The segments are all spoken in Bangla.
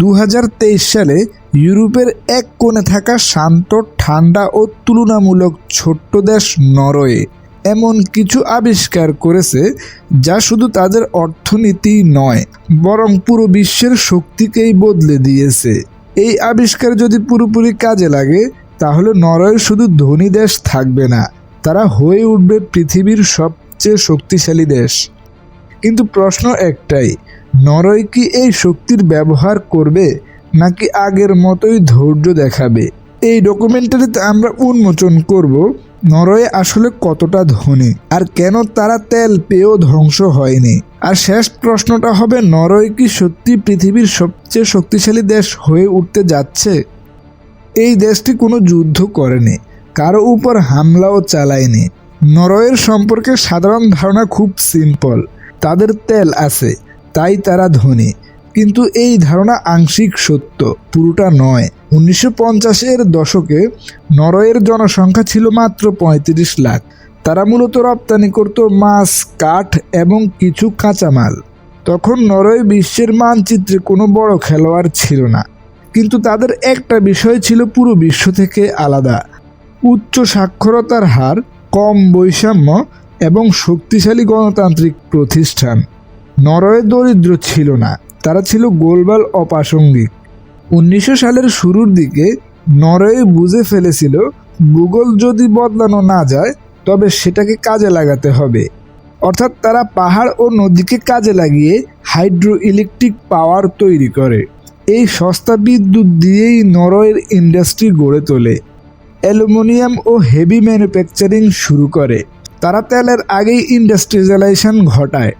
দু হাজার তেইশ সালে ইউরোপের এক কোণে থাকা শান্ত, ঠান্ডা ও তুলনামূলক ছোট্ট দেশ নরওয়ে এমন কিছু আবিষ্কার করেছে যা শুধু তাদের অর্থনীতি নয়, বরং পুরো বিশ্বের শক্তিকেই বদলে দিয়েছে। এই আবিষ্কার যদি পুরোপুরি কাজে লাগে, তাহলে নরওয়ে শুধু ধনী দেশ থাকবে না, তারা হয়ে উঠবে পৃথিবীর সবচেয়ে শক্তিশালী দেশ। কিন্তু প্রশ্ন একটাই নরওয়ে কি এই শক্তির ব্যবহার করবে, নাকি আগের মতোই ধৈর্য দেখাবে? এই ডকুমেন্টারিতে আমরা উন্মোচন করব নরওয়ে আসলে কতটা ধনী, আর কেন তারা তেল পেয়েও ধ্বংস হয়নি? আর শেষ প্রশ্নটা হবে নরওয়ে কি সত্যি পৃথিবীর সবচেয়ে শক্তিশালী দেশ হয়ে উঠতে যাচ্ছে? এই দেশটি কোনো যুদ্ধ করেনি, কারও উপর হামলাও চালায়নি। নরওয়ের সম্পর্কে সাধারণ ধারণা খুব সিম্পল তাদের তেল আছে। তাই তারা ধনী। কিন্তু এই ধারণা আংশিক সত্য, পুরোটা নয়। উনিশশো পঞ্চাশের দশকে নরওয়ের জনসংখ্যা ছিল মাত্র পঁয়ত্রিশ লাখ। তারা মূলত রপ্তানি করত মাছ, কাঠ এবং কিছু কাঁচামাল। তখন নরওয়ে বিশ্বের মানচিত্রে কোনো বড় খেলোয়াড় ছিল না। কিন্তু তাদের একটা বিষয় ছিল পুরো বিশ্ব থেকে আলাদা। উচ্চ সাক্ষরতার হার, কম বৈষম্য এবং শক্তিশালী গণতান্ত্রিক প্রতিষ্ঠান। নরওয়ে দরিদ্র ছিল না, তারা ছিল গোলবাল অপ্রাসঙ্গিক। উনিশশো সালের শুরুর দিকে নরওয়ে বুঝে ফেলেছিল, ভূগোল যদি বদলানো না যায়, তবে সেটাকে কাজে লাগাতে হবে। অর্থাৎ তারা পাহাড় ও নদীকে কাজে লাগিয়ে হাইড্রো ইলেকট্রিক পাওয়ার তৈরি করে। এই সস্তা বিদ্যুৎ দিয়েই নরওয়ের ইন্ডাস্ট্রি গড়ে তোলে। অ্যালুমিনিয়াম ও হেভি ম্যানুফ্যাকচারিং শুরু করে। তারা তেলের আগেই ইন্ডাস্ট্রিয়ালাইজেশন ঘটায়।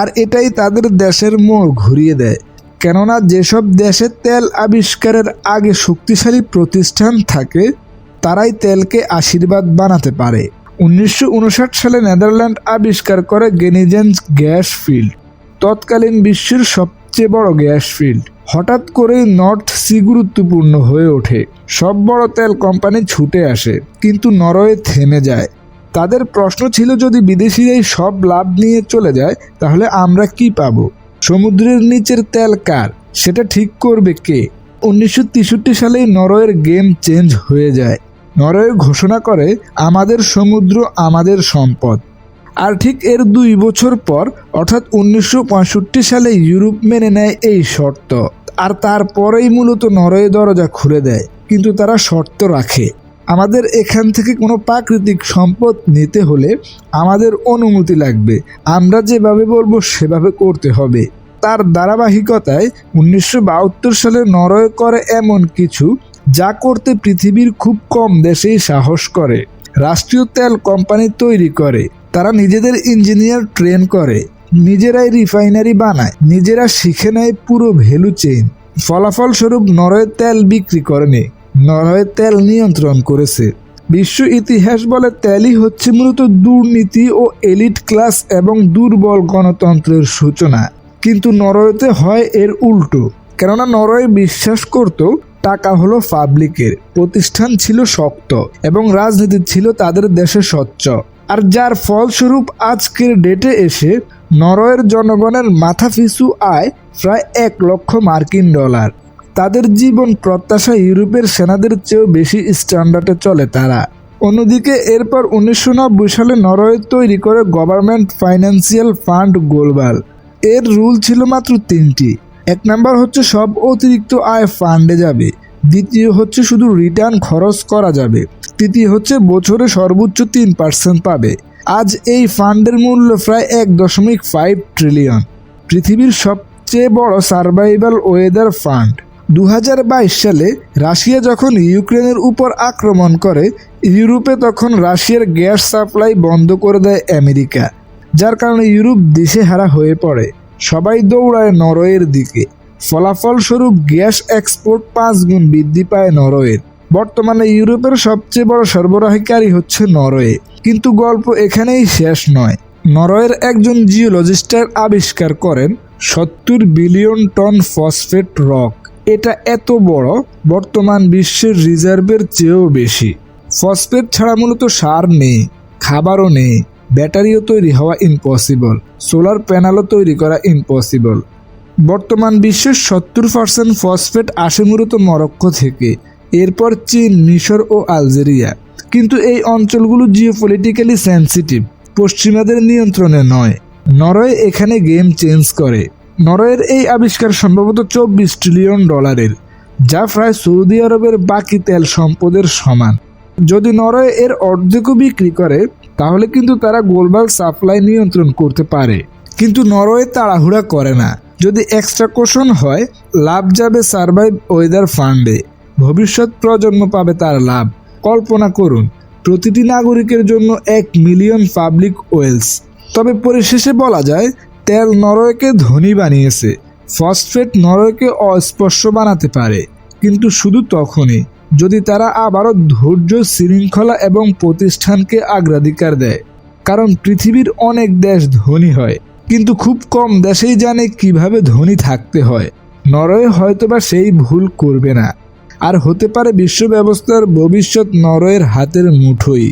আর এটাই তাদের দেশের মোড় ঘুরিয়ে দেয়। কেননা যেসব দেশে তেল আবিষ্কারের আগে শক্তিশালী প্রতিষ্ঠান থাকে, তারাই তেলকে আশীর্বাদ বানাতে পারে। উনিশশো উনষাট সালে নেদারল্যান্ড আবিষ্কার করে গেনিজেন্স গ্যাস ফিল্ড, তৎকালীন বিশ্বের সবচেয়ে বড় গ্যাস ফিল্ড। হঠাৎ করেই নর্থ সি গুরুত্বপূর্ণ হয়ে ওঠে। সব বড় তেল কোম্পানি ছুটে আসে, কিন্তু নরওয়ে থেমে যায়। তাদের প্রশ্ন ছিল যদি বিদেশিরাই সব লাভ নিয়ে চলে যায়, তাহলে আমরা কি পাবো? সমুদ্রের নিচের তেল কার? সেটা ঠিক করবে কে? উনিশশো সালেই নরওয়ের গেম চেঞ্জ হয়ে যায়। নরওয়ে ঘোষণা করে, আমাদের সমুদ্র আমাদের সম্পদ। আর ঠিক এর দুই বছর পর, অর্থাৎ উনিশশো পঁয়ষট্টি সালে ইউরোপ মেনে নেয় এই শর্ত। আর তারপরেই মূলত নরওয়ে দরজা খুলে দেয়। কিন্তু তারা শর্ত রাখে। আমাদের এখান থেকে কোনো প্রাকৃতিক সম্পদ নিতে হলে আমাদের অনুমতি লাগবে। আমরা যেভাবে বলব সেভাবে করতে হবে। তার ধারাবাহিকতায় উনিশশো বাহাত্তর সালে নরওয়ে করে এমন কিছু যা করতে পৃথিবীর খুব কম দেশেই সাহস করে। রাষ্ট্রীয় তেল কোম্পানি তৈরি করে। তারা নিজেদের ইঞ্জিনিয়ার ট্রেন করে। নিজেরাই রিফাইনারি বানায়। নিজেরা শিখে নেয় পুরো ভ্যালু চেইন। ফলাফলস্বরূপ নরওয়ে তেল বিক্রি করেনি নরওয়ে তেল নিয়ন্ত্রণ করেছে। বিশ্ব ইতিহাস বলে তেলই হচ্ছে মূলত দুর্নীতি ও এলিট ক্লাস এবং দুর্বল গণতন্ত্রের সূচনা। কিন্তু নরওয়েতে হয় এর উল্টো। কেননা নরওয়ে বিশ্বাস করত টাকা হলো পাবলিকের, প্রতিষ্ঠান ছিল শক্ত এবং রাজনীতি ছিল তাদের দেশে স্বচ্ছ। আর যার ফলস্বরূপ আজকের ডেটে এসে নরওয়ের জনগণের মাথা পিছু আয় প্রায় এক লক্ষ মার্কিন ডলার। তাদের জীবন প্রত্যাশা ইউরোপের সেনাদের চেয়েও বেশি স্ট্যান্ডার্ডে চলে তারা। অন্যদিকে এরপর উনিশশো নব্বই সালে নরওয়ে তৈরি করে গভর্নমেন্ট ফাইন্যান্সিয়াল ফান্ড গোলবাল। এর রুল ছিল মাত্র তিনটি। এক নাম্বার হচ্ছে সব অতিরিক্ত আয় ফান্ডে যাবে। দ্বিতীয় হচ্ছে শুধু রিটার্ন খরচ করা যাবে। তৃতীয় হচ্ছে বছরে সর্বোচ্চ তিন পার্সেন্ট পাবে। আজ এই ফান্ডের মূল্য প্রায় এক দশমিক ফাইভ ট্রিলিয়ন। পৃথিবীর সবচেয়ে বড় সার্ভাইভাল ওয়েদার ফান্ড। দু হাজার বাইশ সালে রাশিয়া যখন ইউক্রেনের উপর আক্রমণ করে, ইউরোপে তখন রাশিয়ার গ্যাস সাপ্লাই বন্ধ করে দেয় আমেরিকা, যার কারণে ইউরোপ দিশেহারা হয়ে পড়ে। সবাই দৌড়ায় নরওয়ের দিকে। ফলাফলস্বরূপ গ্যাস এক্সপোর্ট পাঁচ গুণ বৃদ্ধি পায় নরওয়ের। বর্তমানে ইউরোপের সবচেয়ে বড় সরবরাহকারী হচ্ছে নরওয়ে। কিন্তু গল্প এখানেই শেষ নয়। নরওয়ের একজন জিওলজিস্টার আবিষ্কার করেন সত্তর বিলিয়ন টন ফসফেট রক। এটা এত বড়, বর্তমান বিশ্বের রিজার্ভের চেয়েও বেশি। ফসফেট ছাড়া মূলত সার নেই, খাবারও নেই, ব্যাটারিও তৈরি হওয়া ইম্পসিবল সোলার প্যানেলও তৈরি করা ইম্পসিবল বর্তমান বিশ্বের সত্তর পার্সেন্ট ফসফেট আসে মূলত মরক্কো থেকে, এরপর চীন, মিশর ও আলজেরিয়া। কিন্তু এই অঞ্চলগুলো জিওপলিটিক্যালি সেন্সিটিভ পশ্চিমাদের নিয়ন্ত্রণে নয়। নরওয়ে এখানে গেম চেঞ্জ করে। নরওয়ের এই আবিষ্কার সম্ভবত চব্বিশ ট্রিলিয়ন ডলারের, যা প্রায় সৌদি আরবের বাকি তেল সম্পদের সমান। যদি নরওয়ে এর অর্ধেকও বিক্রি করে, তাহলে কিন্তু তারা গ্লোবাল সাপ্লাই নিয়ন্ত্রণ করতে পারে। কিন্তু নরওয়ে তাড়াহুড়া করে না। যদি এক্সট্রা কোশন হয়, লাভ যাবে সার্ভাইভ ওয়েদার ফান্ডে। ভবিষ্যৎ প্রজন্ম পাবে তার লাভ। কল্পনা করুন, প্রতিটি নাগরিকের জন্য এক মিলিয়ন পাবলিক ওয়েলস। তবে পরিশেষে বলা যায় তেল নরওয়েকে ধনী বানিয়েছে, ফসফেট নরওয়েকে অস্পর্শ বানাতে পারে। কিন্তু শুধু তখনই, যদি তারা আবারও ধৈর্য, শৃঙ্খলা এবং প্রতিষ্ঠানকে অগ্রাধিকার দেয়। কারণ পৃথিবীর অনেক দেশ ধনী হয়, কিন্তু খুব কম দেশেই জানে কীভাবে ধনী থাকতে হয়। নরওয়ে হয়তোবা সেই ভুল করবে না। আর হতে পারে বিশ্ব ব্যবস্থার ভবিষ্যৎ নরওয়ের হাতের মুঠোই।